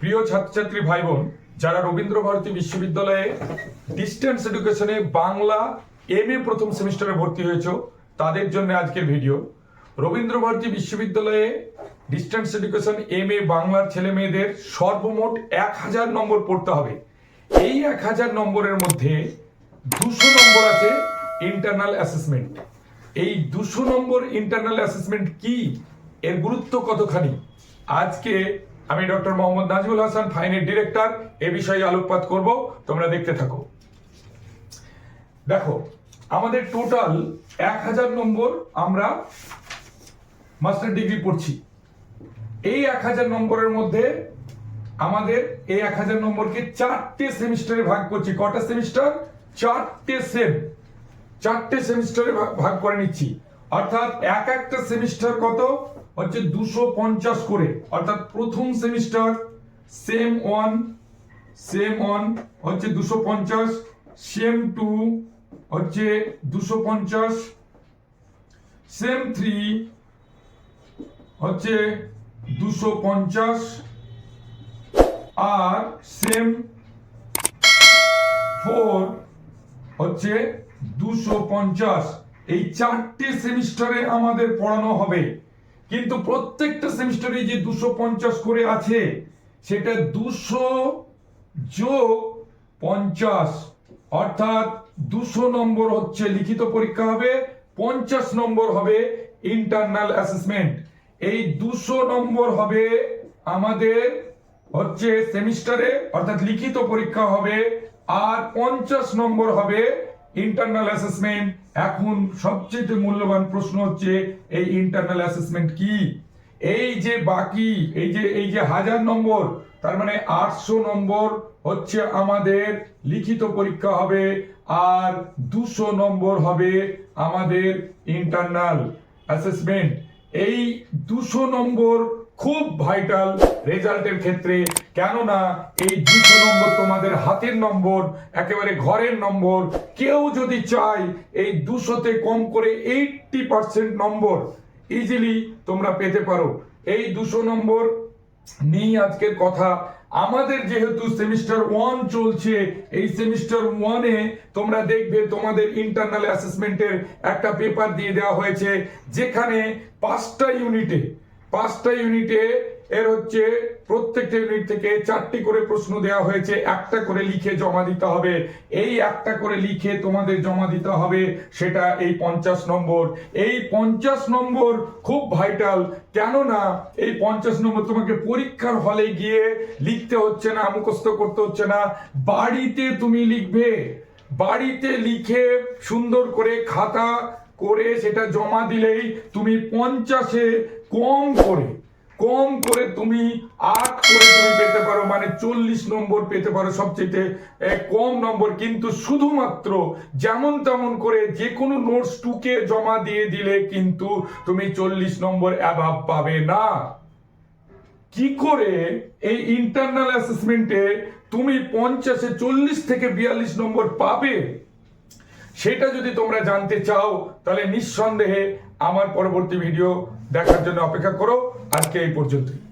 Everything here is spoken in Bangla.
প্রিয় ছাত্রছাত্রী ভাই বোন যারা রবীন্দ্র ভারতী বিশ্ববিদ্যালয়ে ডিস্টেন্স এডুকেশনে বাংলা এম এ প্রথম সেমিস্টারে ভর্তি হয়েছে, তাদের জন্য আজকের ভিডিও রবীন্দ্র ভারতী বিশ্ববিদ্যালয়ে ডিস্টেন্স এডুকেশন এম এ বাংলার ছেলে মেয়েদের সর্বমোট এক হাজার নম্বর পড়তে হবে। এই এক হাজার নম্বরের মধ্যে দুশো নম্বর আছে ইন্টারনাল অ্যাসেসমেন্ট এই দুশো নম্বর ইন্টারনাল অ্যাসেসমেন্ট কি? এর গুরুত্ব কতখানি? আজকে আমি ডক্টর মোহাম্মদ নাজিবুল হাসান, ফাইনের ডিরেক্টর। এ বিষয়ে আলোকপাত করব। তোমরা দেখতে থাকো। দেখো, আমাদের টোটাল এক হাজার নম্বর আমরা মাস্টার ডিগ্রি পড়ছি। এই এক হাজার নম্বরের মধ্যে আমাদের এই এক হাজার নম্বরকে চারটে সেমিস্টারে ভাগ করছি। কটা সেমিস্টার? চারটে সেম। চারটে সেমিস্টারে ভাগ করে নিচ্ছি। অর্থাৎ এক একটা সেমিস্টার কত? হচ্ছে দুশো পঞ্চাশ করে। অর্থাৎ প্রথম semester sem one sem one হচ্ছে দুশো পঞ্চাশ সেম টু হচ্ছে দুশো পঞ্চাশ সেম থ্রি হচ্ছে দুশো পঞ্চাশ, আর সেম ফোর হচ্ছে দুশো পঞ্চাশ। এই চারটে সেমিস্টারে আমাদের পড়ানো হবে। কিন্তু প্রত্যেকটা সেমিস্টারে যে দুশো পঞ্চাশ করে আছে, সেটা দুশো যোগ পঞ্চাশ। অর্থাৎ দুশো নম্বর হচ্ছে লিখিত পরীক্ষা হবে, পঞ্চাশ নম্বর হবে ইন্টারনাল অ্যাসেসমেন্ট এই দুশো নম্বর হবে আমাদের হচ্ছে সেমিস্টারে, অর্থাৎ লিখিত পরীক্ষা হবে, আর পঞ্চাশ নম্বর হবে ইন্টারনাল অ্যাসেসমেন্ট এখন সবচেয়ে মূল্যবান প্রশ্ন হচ্ছে, এই ইন্টারনাল অ্যাসেসমেন্ট কি? এই যে বাকি, এই যে এই যে হাজার নম্বর, তার মানে আটশো নম্বর হচ্ছে আমাদের লিখিত পরীক্ষা হবে, আর দুশো নম্বর হবে আমাদের ইন্টারনাল অ্যাসেসমেন্ট এই দুশো নম্বর খুব ভাইটাল রেজাল্টের ক্ষেত্রে। কেননা এই দুশো নম্বর তোমাদের হাতের নম্বর, একেবারে ঘরের নম্বর। কেউ যদি চায় এই দুশোতে কম করে এইটটি পার্সেন্ট নম্বর ইজিলি তোমরা পেতে পারো। এই দুশো নম্বর নিয়ে আজকের কথা। আমাদের যেহেতু সেমিস্টার ওয়ান চলছে, এই সেমিস্টার ওয়ানে তোমরা দেখবে তোমাদের ইন্টারনাল অ্যাসেসমেন্টের একটা পেপার দিয়ে দেওয়া হয়েছে, যেখানে পাঁচটা ইউনিটে পাঁচটা ইউনিটে এর হচ্ছে প্রত্যেকটা ইউনিট থেকে চারটি করে প্রশ্ন দেওয়া হয়েছে, একটা করে লিখে জমা দিতে হবে। এই একটা করে লিখে তোমাদের জমা দিতে হবে, সেটা এই পঞ্চাশ নম্বর। এই পঞ্চাশ নম্বর খুব ভাইটাল কেননা এই পঞ্চাশ নম্বর তোমাকে পরীক্ষার হলে গিয়ে লিখতে হচ্ছে না, মুখস্থ করতে হচ্ছে না। বাড়িতে তুমি লিখবে। বাড়িতে লিখে সুন্দর করে খাতা করে সেটা জমা দিলেই তুমি পঞ্চাশে কম করে কম করে তুমি আট করে তুমি পেতে পারো মানে চল্লিশ নম্বর পেতে পারো সবচেয়ে কম নম্বর। কিন্তু শুধুমাত্র যেমন তেমন করে যে কোনো নোটস টুকে জমা দিয়ে দিলে কিন্তু তুমি চল্লিশ নম্বর অ্যাভাব পাবে না। কি করে এই ইন্টারনাল অ্যাসেসমেন্টে তুমি পঞ্চাশে চল্লিশ থেকে বিয়াল্লিশ নম্বর পাবে? সেটা যদি তোমরা জানতে চাও, তাহলে নিঃসন্দেহে আমার পরবর্তী ভিডিও দেখার জন্য অপেক্ষা করো। আজকে এই পর্যন্তই।